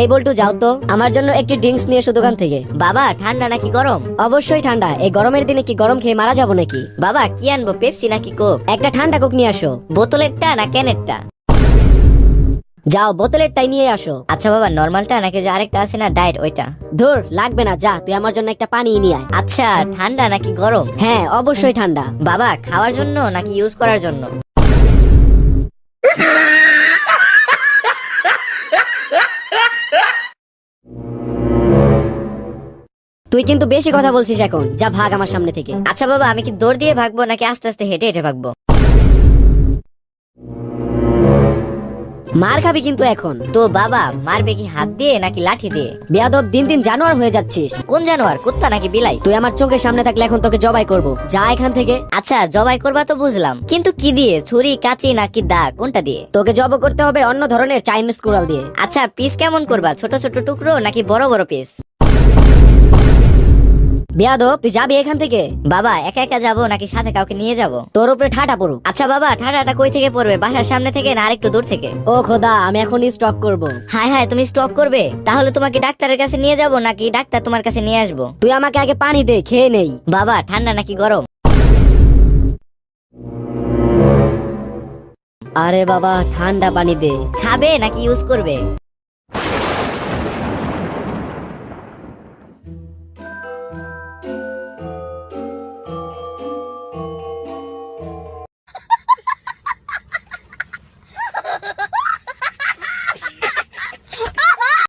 এই বল্টু যাও তো। আমার জন্য একটি ড্রিঙ্কস নিয়ে এসো দোকান থেকে। বাবা ঠান্ডা নাকি গরম? অবশ্যই ঠান্ডা। এই গরমের দিনে কি গরম খেয়ে মারা যাব নাকি? বাবা কি আনব পেপসি নাকি কোক একটা ঠান্ডা কোক নিয়ে আসো। বোতলেরটা না ক্যানেরটা যাও বোতলের টাই নিয়ে আসো। আচ্ছা বাবা নর্মালটা নাকি যে আরেকটা আছে না ডায়েট ওইটা? ধুর লাগবে না যা তুই আমার জন্য একটা পানি নিয়ে আয়। আচ্ছা ঠান্ডা নাকি গরম? হ্যাঁ অবশ্যই ঠান্ডা। বাবা খাওয়ার জন্য নাকি ইউজ করার জন্য? তুই কিন্তু বেশি কথা বলছিস এখন। যা ভাগ আমার সামনে থেকে। আচ্ছা বাবা আমি কি দৌড় দিয়ে ভাগবো নাকি আস্তে আস্তে হেঁটে হেঁটে ভাগবো? মার খাবি কিন্তু এখন। তো বাবা মারবে কি হাত দিয়ে নাকি লাঠি দিয়ে? বেয়াদব দিন দিন জানোয়ার হয়ে যাচ্ছিস। কোন জানোয়ার কুত্তা নাকি বিলাই? তুই আমার চোখের সামনে থাকলে এখন তোকে জবাই করব। যা এখান থেকে। আচ্ছা জবাই করবা তো বুঝলাম। কিন্তু কি দিয়ে? ছুরি কাঁচি নাকি দা? কোনটা দিয়ে? তোকে জব করতে হবে অন্য ধরনের চাইনিজ কুড়াল দিয়ে। আচ্ছা পিস কেমন করবা? ছোট ছোট টুকরো নাকি বড় বড় পিস বেয়াদব তুই যাবি এখান থেকে? বাবা একা একা যাব নাকি সাথে কাউকে নিয়ে যাব? তোর উপরে ঠাটা পড়ুক। আচ্ছা বাবা ঠাডাটা কই থেকে পড়বে? বাসার সামনে থেকে না আরেকটু দূর থেকে? ও খোদা আমি এখনই স্টক করব। হায় হায় তুমি স্টক করবে? তাহলে তোমাকে ডাক্তারের কাছে নিয়ে যাব নাকি ডাক্তার তোমার কাছে নিয়ে আসব? তুই আমাকে আগে পানি দে খেয়ে নেই। বাবা ঠান্ডা নাকি গরম? আরে বাবা ঠান্ডা পানি দে। খাবে নাকি ইউজ করবে?